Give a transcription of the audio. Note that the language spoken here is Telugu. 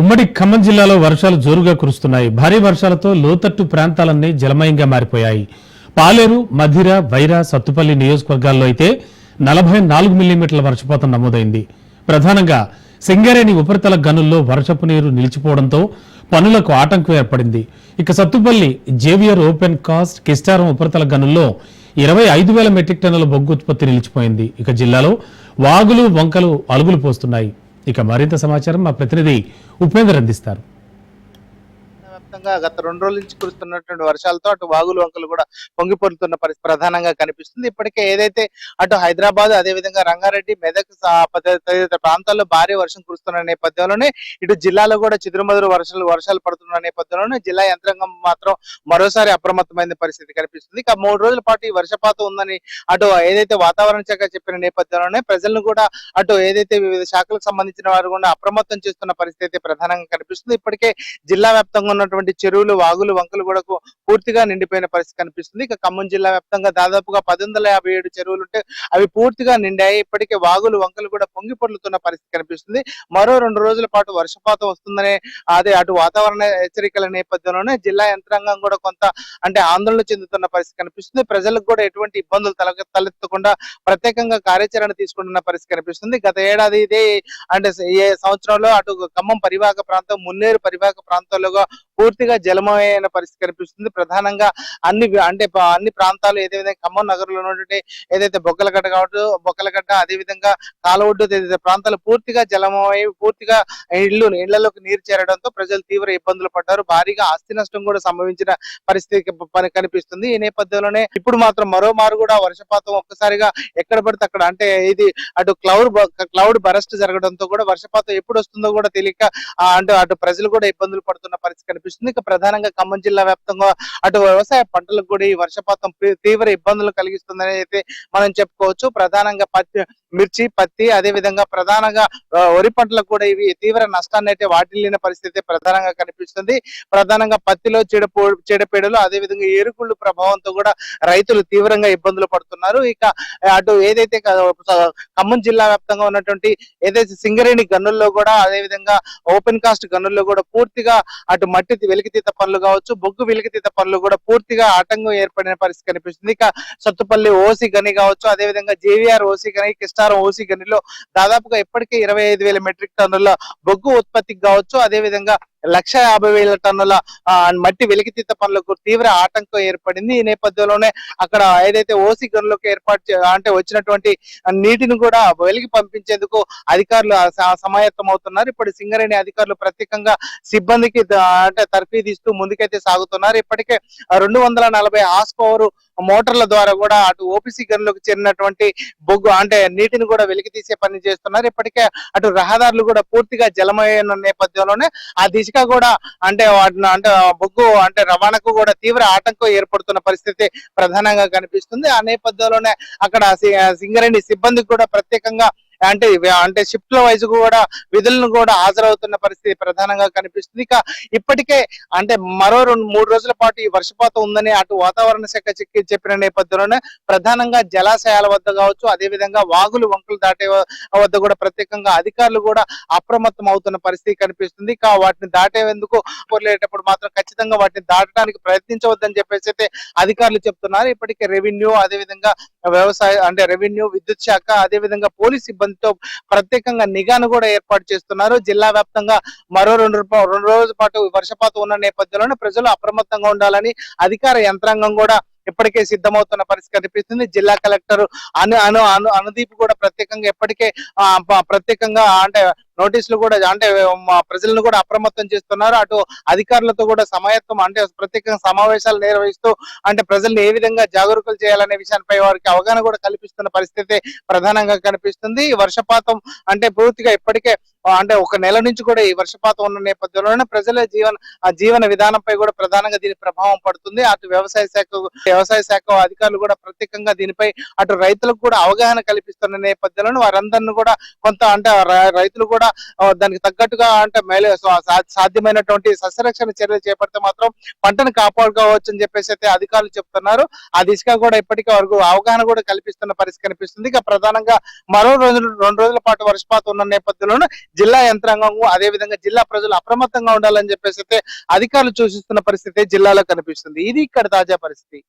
ఉమ్మడి ఖమ్మం జిల్లాలో వర్షాలు జోరుగా కురుస్తున్నాయి. భారీ వర్షాలతో లోతట్టు ప్రాంతాలన్నీ జలమయంగా మారిపోయాయి. పాలేరు మధిర వైరా సత్తుపల్లి నియోజకవర్గాల్లో అయితే నలభై నాలుగు మిల్లీమీటర్ల వర్షపాతం నమోదైంది. ప్రధానంగా సింగరేణి ఉపరితల గనుల్లో వర్షపు నీరు నిలిచిపోవడంతో పనులకు ఆటంకం ఏర్పడింది. ఇక Sathupalli JVR open cast Kistaram ఉపరితల గనుల్లో ఇరవై ఐదు వేల మెట్రిక్ టన్నుల బొగ్గు ఉత్పత్తి నిలిచిపోయింది. ఇక జిల్లాలో వాగులు వంకలు అలుగులు పోస్తున్నాయి. ఇక మరింత సమాచారం మా ప్రతినిధి ఉపేందర్ అందిస్తారు. వ్యాప్తంగా గత రెండు రోజుల నుంచి కురుస్తున్నటువంటి వర్షాలతో అటు వాగులు వంకలు కూడా పొంగిపొరుతున్న పరిస్థితి ప్రధానంగా కనిపిస్తుంది. ఇప్పటికే ఏదైతే అటు హైదరాబాద్ అదే విధంగా రంగారెడ్డి మెదక్ తదితర ప్రాంతాల్లో భారీ వర్షం కురుస్తున్న నేపథ్యంలోనే ఇటు జిల్లాలో కూడా చిదురుమదురు వర్షాలు వర్షాలు పడుతున్న నేపథ్యంలోనే జిల్లా యంత్రాంగం మాత్రం మరోసారి అప్రమత్తమైన పరిస్థితి కనిపిస్తుంది. ఇక మూడు రోజుల పాటు ఈ వర్షపాతం ఉందని అటు ఏదైతే వాతావరణ శాఖ చెప్పిన నేపథ్యంలోనే ప్రజలను కూడా అటు ఏదైతే వివిధ శాఖలకు సంబంధించిన వారు కూడా అప్రమత్తం చేస్తున్న పరిస్థితి అయితే ప్రధానంగా కనిపిస్తుంది. ఇప్పటికే జిల్లా వ్యాప్తంగా ఉన్నటువంటి చెరువులు వాగులు వంకలు కూడా పూర్తిగా నిండిపోయిన పరిస్థితి కనిపిస్తుంది. ఇక ఖమ్మం జిల్లా వ్యాప్తంగా దాదాపుగా పది వందల యాభై ఏడు చెరువులు ఉంటే అవి పూర్తిగా నిండాయి. ఇప్పటికే వాగులు వంకలు కూడా పొంగి పొర్లుతున్న పరిస్థితి కనిపిస్తుంది. మరో రెండు రోజుల పాటు వర్షపాతం వస్తుందనే అదే అటు వాతావరణ హెచ్చరికల నేపథ్యంలోనే జిల్లా యంత్రాంగం కూడా కొంత అంటే ఆందోళన చెందుతున్న పరిస్థితి కనిపిస్తుంది. ప్రజలకు కూడా ఎటువంటి ఇబ్బందులు తల తలెత్తకుండా ప్రత్యేకంగా కార్యాచరణ తీసుకుంటున్న పరిస్థితి కనిపిస్తుంది. గత ఏడాది ఇదే అంటే ఏ సంవత్సరంలో అటు ఖమ్మం పరివాహక ప్రాంతం మున్నేరు పరివాహక ప్రాంతాలుగా పూర్తిగా జలమయమైన పరిస్థితి కనిపిస్తుంది. ప్రధానంగా అన్ని అంటే అన్ని ప్రాంతాలు ఏదే విధంగా ఖమ్మం నగరంలో ఉన్నటువంటి ఏదైతే బొక్కలగడ్డ కావచ్చు బొక్కలగడ్డ అదే విధంగా కాలవడ్డు ఏదైతే ప్రాంతాలు పూర్తిగా జలమయ పూర్తిగా ఇళ్ళు ఇళ్ళలోకి నీరు చేరడంతో ప్రజలు తీవ్ర ఇబ్బందులు పడ్డారు. భారీగా ఆస్తి నష్టం కూడా సంభవించిన పరిస్థితి కనిపిస్తుంది. ఈ నేపథ్యంలోనే ఇప్పుడు మాత్రం మరో మారు కూడా వర్షపాతం ఒక్కసారిగా ఎక్కడ పడితే అక్కడ అంటే ఇది అటు క్లౌడ్ క్లౌడ్ బరస్ట్ జరగడంతో కూడా వర్షపాతం ఎప్పుడు వస్తుందో కూడా తెలియక అంటే అటు ప్రజలు కూడా ఇబ్బందులు పడుతున్న పరిస్థితి కనిపిస్తుంది. ఇక ప్రధానంగా ఖమ్మం జిల్లా వ్యాప్తంగా అటు వ్యవసాయ పంటలకు కూడా ఈ వర్షపాతం తీవ్ర ఇబ్బందులు కలిగిస్తుందని అయితే మనం చెప్పుకోవచ్చు. ప్రధానంగా పత్తి మిర్చి పత్తి అదే విధంగా ప్రధానంగా వరి పంటలకు కూడా ఇవి తీవ్ర నష్టాన్ని అయితే వాటిల్లిన పరిస్థితి ప్రధానంగా కనిపిస్తుంది. ప్రధానంగా పత్తిలో చెడపో చీడపీడలు అదే విధంగా ఏరుకుళ్ళు ప్రభావంతో కూడా రైతులు తీవ్రంగా ఇబ్బందులు పడుతున్నారు. ఇక అటు ఏదైతే ఖమ్మం జిల్లా వ్యాప్తంగా ఉన్నటువంటి ఏదైతే సింగరేణి గనుల్లో కూడా అదే విధంగా ఓపెన్ కాస్ట్ గనుల్లో కూడా పూర్తిగా అటు మట్టి వెలికితీత పనులు కావచ్చు బొగ్గు వెలికితీత పనులు కూడా పూర్తిగా ఆటంకం ఏర్పడిన పరిస్థితి కనిపిస్తుంది. ఇక సత్తుపల్లి ఓసి గని కావచ్చు అదే విధంగా జేవిఆర్ ఓసి గని విస్తారం ఓసి గనిలో దాదాపుగా ఇప్పటికే ఇరవై ఐదు వేల మెట్రిక్ టన్నుల బొగ్గు ఉత్పత్తికి కావచ్చు. అదే విధంగా లక్ష యాభై వేల టన్నుల మట్టి వెలికితీత పనులకు తీవ్ర ఆటంకం ఏర్పడింది. ఈ నేపథ్యంలోనే అక్కడ ఏదైతే ఓసి గనులకు ఏర్పాటు అంటే వచ్చినటువంటి నీటిని కూడా వెలికి పంపించేందుకు అధికారులు సమాయత్తం అవుతున్నారు. ఇప్పుడు సింగరేణి అధికారులు ప్రత్యేకంగా సిబ్బందికి అంటే తర్ఫీదు ఇస్తూ ముందుకైతే సాగుతున్నారు. ఇప్పటికే రెండు వందల నలభై ఆస్కోవరు మోటార్ల ద్వారా కూడా అటు ఓపీసీ గనులకు చేరినటువంటి బొగ్గు అంటే నీటిని కూడా వెలికి తీసే పని చేస్తున్నారు. ఇప్పటికే అటు రహదారులు కూడా పూర్తిగా జలమయన నేపథ్యంలోనే ఆ దిశగా కూడా అంటే వాటిని అంటే బొగ్గు అంటే రవాణాకు కూడా తీవ్ర ఆటంకం ఏర్పడుతున్న పరిస్థితి ప్రధానంగా కనిపిస్తుంది. ఆ నేపథ్యంలోనే అక్కడ సింగరేణి సిబ్బందికి కూడా ప్రత్యేకంగా అంటే అంటే షిఫ్ట్ వైజ్ కూడా విధులను కూడా హాజరవుతున్న పరిస్థితి ప్రధానంగా కనిపిస్తుంది. ఇక ఇప్పటికే అంటే మరో రెండు మూడు రోజుల పాటు ఈ వర్షపాతం ఉందని అటు వాతావరణ శాఖ చెక్కి చెప్పిన నేపథ్యంలోనే ప్రధానంగా జలాశయాల వద్ద కావచ్చు అదే విధంగా వాగులు వంకలు దాటే వద్ద కూడా ప్రత్యేకంగా అధికారులు కూడా అప్రమత్తం అవుతున్న పరిస్థితి కనిపిస్తుంది. ఇక వాటిని దాటేందుకు పొరలేటప్పుడు మాత్రం ఖచ్చితంగా వాటిని దాటడానికి ప్రయత్నించవద్దని చెప్పేసి అయితే అధికారులు చెప్తున్నారు. ఇప్పటికే రెవెన్యూ అదే విధంగా వ్యవసాయ అంటే రెవెన్యూ విద్యుత్ శాఖ అదే విధంగా పోలీస్ దాంతో ప్రత్యేకంగా నిఘాను కూడా ఏర్పాటు చేస్తున్నారు. జిల్లా వ్యాప్తంగా మరో రెండు రెండు రోజుల పాటు వర్షపాతం ఉన్న నేపథ్యంలోనే ప్రజలు అప్రమత్తంగా ఉండాలని అధికార యంత్రాంగం కూడా ఇప్పటికే సిద్ధమవుతున్న పరిస్థితి కనిపిస్తుంది. జిల్లా కలెక్టర్ అను అను అను అనుదీప్ కూడా ప్రత్యేకంగా ఇప్పటికే ప్రత్యేకంగా అంటే నోటీసులు కూడా అంటే ప్రజలను కూడా అప్రమత్తం చేస్తున్నారు. అటు అధికారులతో కూడా సమయత్వం అంటే ప్రత్యేకంగా సమావేశాలు నిర్వహిస్తూ అంటే ప్రజల్ని ఏ విధంగా జాగరూకులు చేయాలనే విషయాలపై వారికి అవగాహన కూడా కల్పిస్తున్న పరిస్థితి ప్రధానంగా కనిపిస్తుంది. వర్షపాతం అంటే పూర్తిగా ఇప్పటికే అంటే ఒక నెల నుంచి కూడా ఈ వర్షపాతం ఉన్న నేపథ్యంలోనే ప్రజల జీవన జీవన విధానంపై కూడా ప్రధానంగా దీని ప్రభావం పడుతుంది. అటు వ్యవసాయ శాఖ వ్యవసాయ శాఖ అధికారులు కూడా ప్రత్యేకంగా దీనిపై అటు రైతులకు కూడా అవగాహన కల్పిస్తున్న నేపథ్యంలో వారందరిని కూడా కొంత అంటే రైతులు కూడా దానికి తగ్గట్టుగా అంటే మేలే సాధ్యమైనటువంటి సస్యరక్షణ చర్యలు చేపడితే మాత్రం పంటను కాపాడుకోవచ్చు అని చెప్పేసి అయితే అధికారులు చెప్తున్నారు. ఆ దిశగా కూడా ఇప్పటికే వరకు అవగాహన కూడా కల్పిస్తున్న పరిస్థితి కనిపిస్తుంది. ఇక ప్రధానంగా మరో రోజులు రెండు రోజుల పాటు వర్షపాతం ఉన్న నేపథ్యంలోనూ జిల్లా యంత్రాంగం అదే విధంగా జిల్లా ప్రజలు అప్రమత్తంగా ఉండాలని చెప్పేసి అయితే అధికారులు సూచిస్తున్న పరిస్థితి జిల్లాలో కనిపిస్తుంది. ఇది ఇక్కడ తాజా పరిస్థితి.